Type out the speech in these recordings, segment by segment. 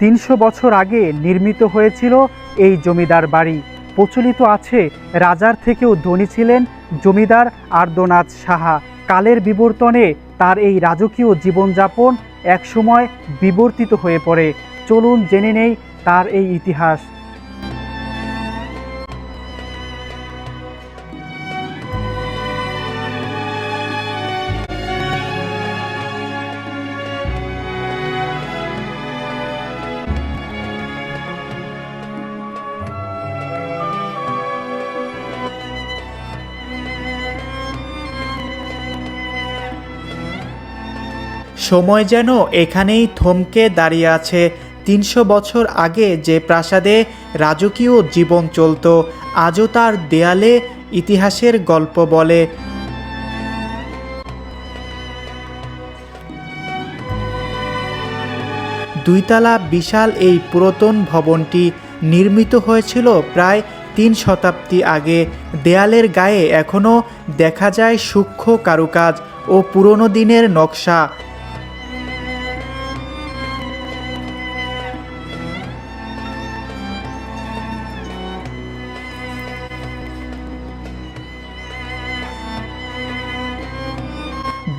তিনশো বছর আগে নির্মিত হয়েছিল এই জমিদার বাড়ি। প্রচলিত আছে রাজার থেকেও ধনী ছিলেন জমিদার আর্দনাথ সাহা। কালের বিবর্তনে তার এই রাজকীয় জীবনযাপন একসময় বিবর্তিত হয়ে পড়ে। চলুন জেনে নেই তার এই ইতিহাস। সময় যেন এখানেই থমকে দাঁড়িয়ে আছে। তিনশো বছর আগে যে প্রাসাদে রাজকীয় জীবন চলত, আজও তার দেয়ালে ইতিহাসের গল্প বলে। দুইতলা বিশাল এই পুরাতন ভবনটি নির্মিত হয়েছিল প্রায় তিন শতাব্দী আগে। দেয়ালের গায়ে এখনও দেখা যায় সূক্ষ্ম কারুকাজ ও পুরনো দিনের নকশা।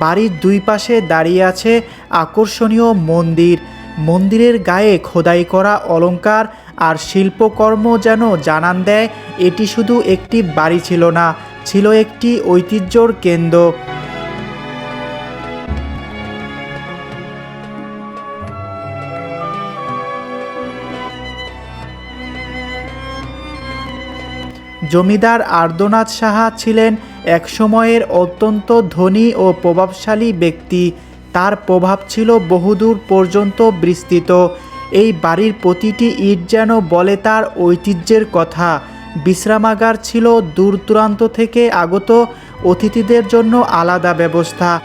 বাড়ির দুই পাশে দাঁড়িয়ে আছে আকর্ষণীয় মন্দির। মন্দিরের গায়ে খোদাই করা অলংকার আর শিল্পকর্ম যেন জানান দেয়, এটি শুধু একটি বাড়ি ছিল না, ছিল একটি ঐতিহ্যর কেন্দ্র। জমিদার আর্দনাথ সাহা ছিলেন এক সময়ের অত্যন্ত ধনী ও প্রভাবশালী ব্যক্তি। তার প্রভাব ছিল বহুদূর পর্যন্ত বিস্তৃত। এই বাড়ির প্রতিটি ইট যেন বলে তার ঐতিহ্যের কথা। বিশ্রামাগার ছিল দূর দূরান্ত থেকে আগত। অতিথিদের জন্য আলাদা ব্যবস্থা।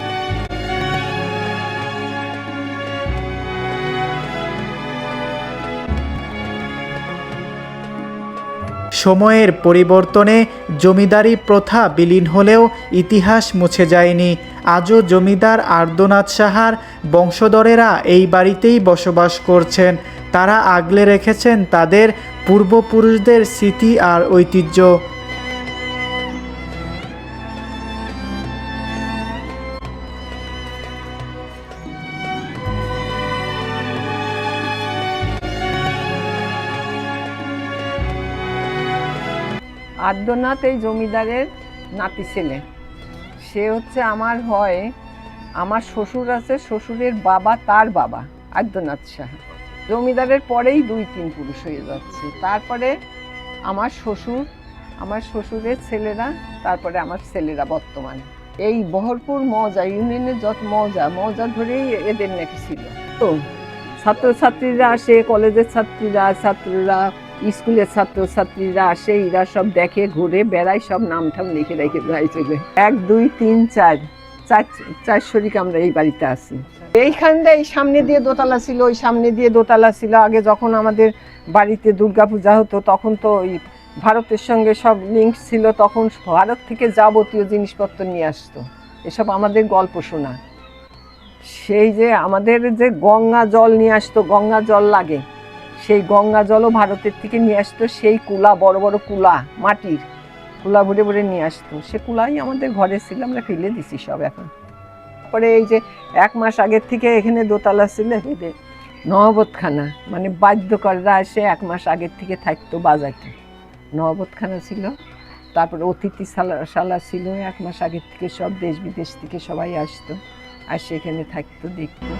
সময়ের পরিবর্তনে জমিদারি প্রথা বিলীন হলেও ইতিহাস মুছে যায়নি। আজও জমিদার আর্দনাথ সাহার বংশধরেরা এই বাড়িতেই বসবাস করছেন। তারা আগলে রেখেছেন তাদের পূর্বপুরুষদের স্মৃতি আর ঐতিহ্য। আদ্যনাথ এই জমিদারের নাতি ছেলে। সে হচ্ছে আমার হয়, আমার শ্বশুর আছে, শ্বশুরের বাবা, তার বাবা, আদ্যনাথ সাহা জমিদারের পরেই দুই তিন পুরুষ হয়ে যাচ্ছে। তারপরে আমার শ্বশুর, আমার শ্বশুরের ছেলেরা, তারপরে আমার ছেলেরা বর্তমানে। এই বহরপুর মজা, ইউনিয়নের যত মজা মজা ধরেই এদের নাকি ছিল। তো ছাত্রছাত্রীরা আসে, কলেজের ছাত্রীরা, ছাত্ররা স্কুলের ছাত্রছাত্রীরা আসে, এরা সব দেখে, ঘুরে, বেড়ায়, সব নাম ঠাম লিখে রেখে যায় চলে এক, দুই, তিন, চার। চার চার শরিক আমরা এই বাড়িতে আছি। এইখানটা এই সামনে দিয়ে দোতলা ছিল, ওই সামনে দিয়ে দোতলা ছিল। আগে যখন আমাদের বাড়িতে দুর্গাপূজা হতো, তখন তো ওই ভারতের সঙ্গে সব লিঙ্ক ছিল, তখন ভারত থেকে যাবতীয় জিনিসপত্র নিয়ে আসতো। এসব আমাদের গল্প শোনা। সেই যে আমাদের যে গঙ্গা জল নিয়ে আসতো, গঙ্গা জল লাগে। সেই গঙ্গা জলও ভারতের থেকে নিয়ে আসতো, সেই কুলা, বড় বড় কুলা, মাটির কুলা ভরে ভরে নিয়ে আসতো। সে কুলাই আমাদের ঘরে ছিল, আমরা ফেলে দিছি সব এখন। পরে এই যে এক মাস আগের থেকে এখানে দোতলা ছিল এদের নহবতখানা মানে বাদ্যকররা এসে এক মাস আগের থেকে থাকতো বাজারটা নহবতখানা ছিল, তারপরে অতিথি শালা শালা ছিল, এক মাস আগের থেকে সব দেশ বিদেশ থেকে সবাই আসতো, আর সেখানে থাকতো, দেখতো।